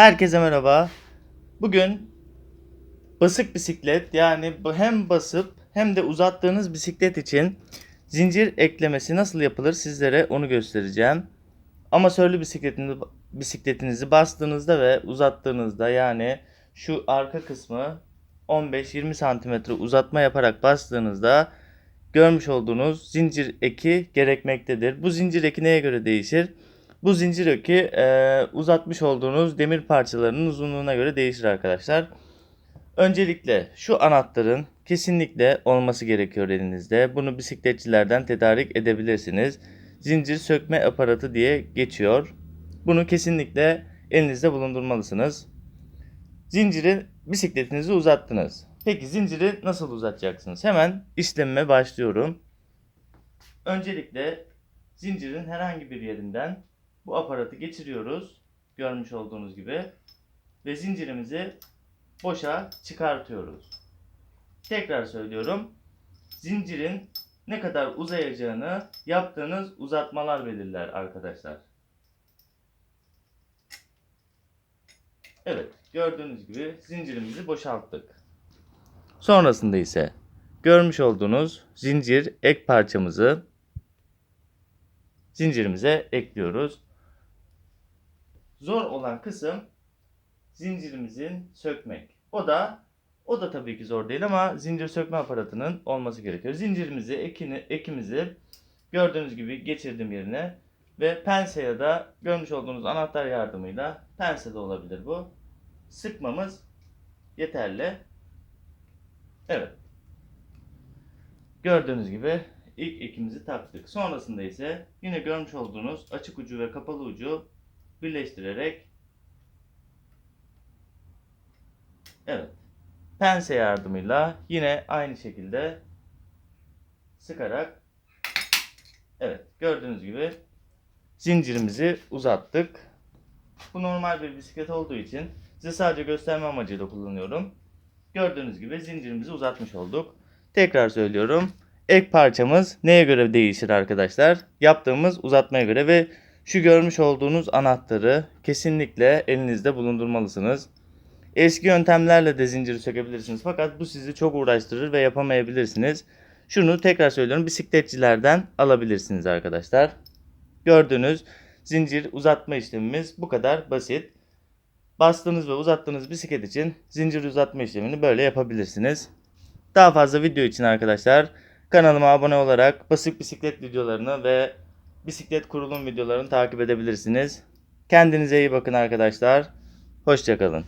Herkese merhaba. Bugün basık bisiklet yani hem basıp hem de uzattığınız bisiklet için zincir eklemesi nasıl yapılır sizlere onu göstereceğim. Amasörlü bisikletini, bisikletinizi bastığınızda ve uzattığınızda yani şu arka kısmı 15-20 santimetre uzatma yaparak bastığınızda görmüş olduğunuz zincir eki gerekmektedir. Bu zincir eki neye göre değişir? Bu zincir eki e, uzatmış olduğunuz demir parçalarının uzunluğuna göre değişir arkadaşlar. Öncelikle şu anahtarın kesinlikle olması gerekiyor elinizde. Bunu bisikletçilerden tedarik edebilirsiniz. Zincir sökme aparatı diye geçiyor. Bunu kesinlikle elinizde bulundurmalısınız. Zinciri bisikletinizi uzattınız. Peki zinciri nasıl uzatacaksınız? Hemen işlemime başlıyorum. Öncelikle zincirin herhangi bir yerinden bu aparatı geçiriyoruz. Görmüş olduğunuz gibi. Ve zincirimizi boşa çıkartıyoruz. Tekrar söylüyorum. Zincirin ne kadar uzayacağını yaptığınız uzatmalar belirler arkadaşlar. Evet, gördüğünüz gibi zincirimizi boşalttık. Sonrasında ise görmüş olduğunuz zincir ek parçamızı zincirimize ekliyoruz. Zor olan kısım zincirimizin sökmek. O da o da tabii ki zor değil ama zincir sökme aparatının olması gerekiyor. Zincirimizi, ekini, ekimizi gördüğünüz gibi geçirdim yerine ve pense ya da görmüş olduğunuz anahtar yardımıyla pense de olabilir bu. Sıkmamız yeterli. Evet. Gördüğünüz gibi ilk ekimizi taktık. Sonrasında ise yine görmüş olduğunuz açık ucu ve kapalı ucu birleştirerek Evet. Pense yardımıyla yine aynı şekilde sıkarak Evet, gördüğünüz gibi zincirimizi uzattık. Bu normal bir bisiklet olduğu için size sadece gösterme amacıyla kullanıyorum. Gördüğünüz gibi zincirimizi uzatmış olduk. Tekrar söylüyorum. Ek parçamız neye göre değişir arkadaşlar? Yaptığımız uzatmaya göre ve şu görmüş olduğunuz anahtarı kesinlikle elinizde bulundurmalısınız. Eski yöntemlerle de zinciri sökebilirsiniz fakat bu sizi çok uğraştırır ve yapamayabilirsiniz. Şunu tekrar söylüyorum bisikletçilerden alabilirsiniz arkadaşlar. Gördüğünüz zincir uzatma işlemimiz bu kadar basit. Bastığınız ve uzattığınız bisiklet için zincir uzatma işlemini böyle yapabilirsiniz. Daha fazla video için arkadaşlar kanalıma abone olarak basit bisiklet videolarını ve bisiklet kurulum videolarını takip edebilirsiniz. Kendinize iyi bakın arkadaşlar. Hoşçakalın.